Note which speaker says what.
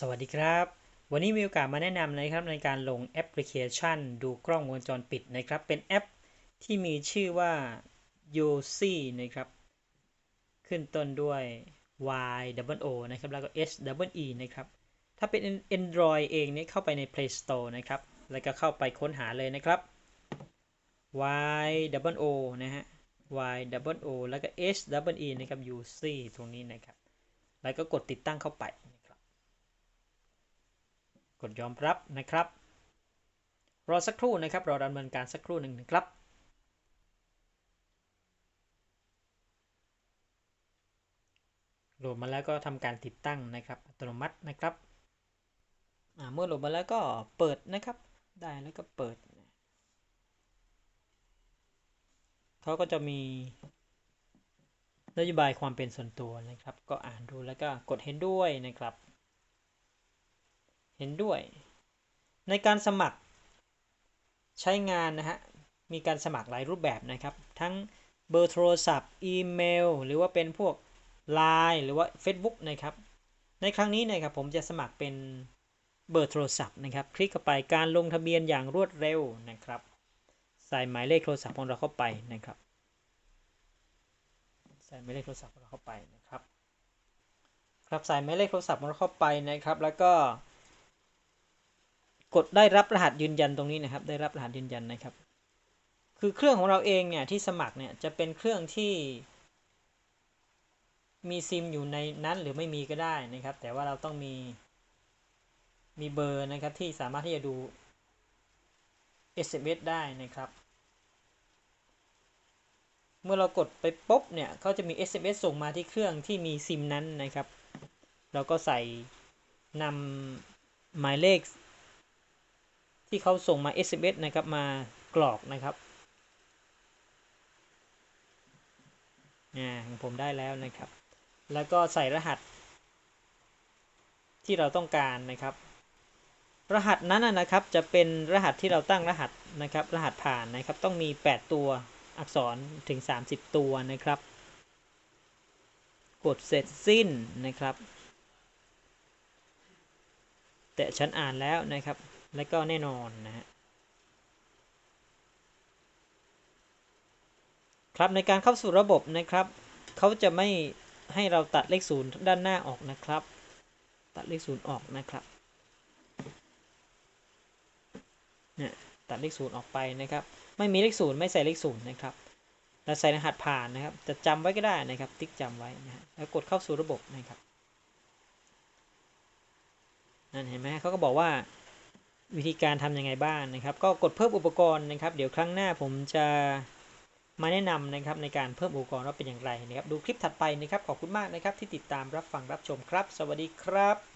Speaker 1: สวัสดีครับ วันนี้มีโอกาสมาแนะนำนะครับในการลงแอปพลิเคชัน ดูกล้องวงจรปิดนะครับ เป็นแอปที่มีชื่อว่า y o s i นะครับ ขึ้นต้นด้วย Y O O นะครับ แล้วก็ S E นะครับ ถ้าเป็น Android เองเนี่ยเข้าไปใน Play Store นะครับ แล้วก็เข้าไปค้นหาเลยนะครับ Y O O นะฮะ Y O O แล้วก็ S E นะครับ u c ตรงนี้นะครับ แล้วก็กดติดตั้งเข้าไป กดยอมรับนะครับ รอสักครู่นะครับ รอดำเนินการสักครู่หนึ่งนะครับโหลดมาแล้วก็ทำการติดตั้งนะครับอัตโนมัตินะครับเมื่อโหลดมาแล้วก็เปิดนะครับ ได้แล้วก็เปิดเขาก็จะมีนโยบายความเป็นส่วนตัวนะครับ ก็อ่านดูแล้วก็กดเห็นด้วยนะครับ เห็นด้วย ในการสมัครใช้งานนะฮะ มีการสมัครหลายรูปแบบนะครับ ทั้งเบอร์โทรศัพท์ อีเมล หรือว่าเป็นพวก Line หรือว่า Facebook นะครับ ในครั้งนี้นะครับผมจะสมัครเป็นเบอร์โทรศัพท์นะครับ คลิกเข้าไปการลงทะเบียนอย่างรวดเร็วนะครับ ใส่หมายเลขโทรศัพท์ของเราเข้าไปนะครับ ใส่หมายเลขโทรศัพท์ของเราเข้าไปนะครับ ครับใส่หมายเลขโทรศัพท์ของเราเข้าไปนะครับ แล้วก็ กดได้รับรหัสยืนยันตรงนี้นะครับ ได้รับรหัสยืนยันนะครับ คือเครื่องของเราเองเนี่ยที่สมัครเนี่ยจะเป็นเครื่องที่ มีซิมอยู่ในนั้นหรือไม่มีก็ได้นะครับ แต่ว่าเราต้องมีมีเบอร์นะครับที่สามารถที่จะดู SMS ได้นะครับ เมื่อเรากดไปปุ๊บเนี่ยเขาจะมี SMS ส่งมาที่เครื่องที่มีซิมนั้นนะครับ เราก็ใส่นำหมายเลข ที่เขาส่งมา SMS นะครับมากรอกนะครับอ่าของผมได้แล้วนะครับ แล้วก็ใส่รหัส ที่เราต้องการนะครับ รหัสนั้นนะครับจะเป็นรหัสที่เราตั้งรหัสนะครับ รหัสผ่านนะครับ ต้องมี 8 ตัวอักษรถึง 30 ตัวนะครับ กดเสร็จสิ้นนะครับ แต่ฉันอ่านแล้วนะครับ แล้วก็แน่นอนนะฮะครับในการเข้าสู่ระบบนะครับเขาจะไม่ให้เราตัดเลขศูนย์ด้านหน้าออกนะครับ ตัดเลขศูนย์ออกนะครับเนี่ยตัดเลขศูนย์ออกไปนะครับ ไม่มีเลขศูนย์ไม่ใส่เลขศูนย์นะครับแล้วใส่รหัสผ่านนะครับ จะจำไว้ก็ได้นะครับ ติ๊กจำไว้นะแล้วกดเข้าสู่ระบบนะครับนั่นเห็นไหมเขาก็บอกว่า วิธีการทำยังไงบ้างนะครับ ก็กดเพิ่มอุปกรณ์นะครับ เดี๋ยวครั้งหน้าผมจะมาแนะนำนะครับในการเพิ่มอุปกรณ์ว่าเป็นอย่างไรนะครับ ดูคลิปถัดไปนะครับ ขอบคุณมากนะครับที่ติดตามรับฟังรับชมครับ สวัสดีครับ